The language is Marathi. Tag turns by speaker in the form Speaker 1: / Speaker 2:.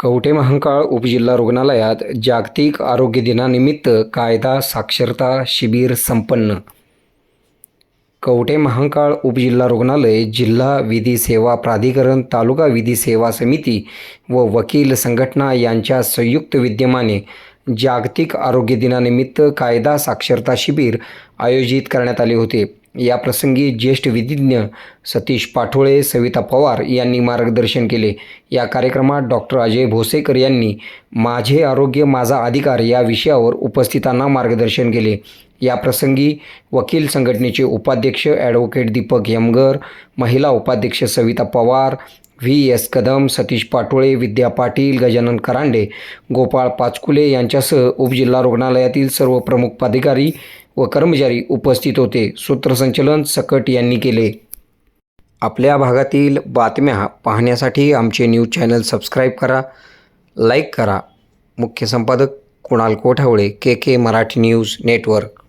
Speaker 1: कवठे महांकाळ उपजिल्हा रुग्णालयात जागतिक आरोग्य दिनानिमित्त कायदा साक्षरता शिबिर संपन्न. कवठे महांकाळ उपजिल्हा रुग्णालय जिल्हा विधी सेवा प्राधिकरण तालुका विधी सेवा समिती व वकील संघटना यांच्या संयुक्त विद्यमाने जागतिक आरोग्य दिनानिमित्त कायदा साक्षरता शिबिर आयोजित करण्यात आले होते. या प्रसंगी ज्येष्ठ विधिज्ञ सतीश पाठोळे सविता पवार यांनी मार्गदर्शन केले. या कार्यक्रमात डॉक्टर अजय भोसेकर यांनी माझे आरोग्य माझा अधिकार या विषयावर उपस्थितांना मार्गदर्शन केले. या प्रसंगी वकील संघटनेचे उपाध्यक्ष ॲडव्होकेट दीपक यमगर महिला उपाध्यक्ष सविता पवार व्ही. एस. कदम सतीश पाटोळे विद्या पाटील गजानन करांडे गोपाळ पाचकुले यांच्यासह उपजिल्हा रुग्णालयातील सर्व प्रमुख पदाधिकारी व कर्मचारी उपस्थित होते सूत्रसंचलन सकट यांनी केले. आपल्या भागातील बातम्या पाहण्यासाठी आमचे न्यूज चॅनल सबस्क्राईब करा लाईक करा. मुख्य संपादक Kunal Kothawale K K Marathi news network.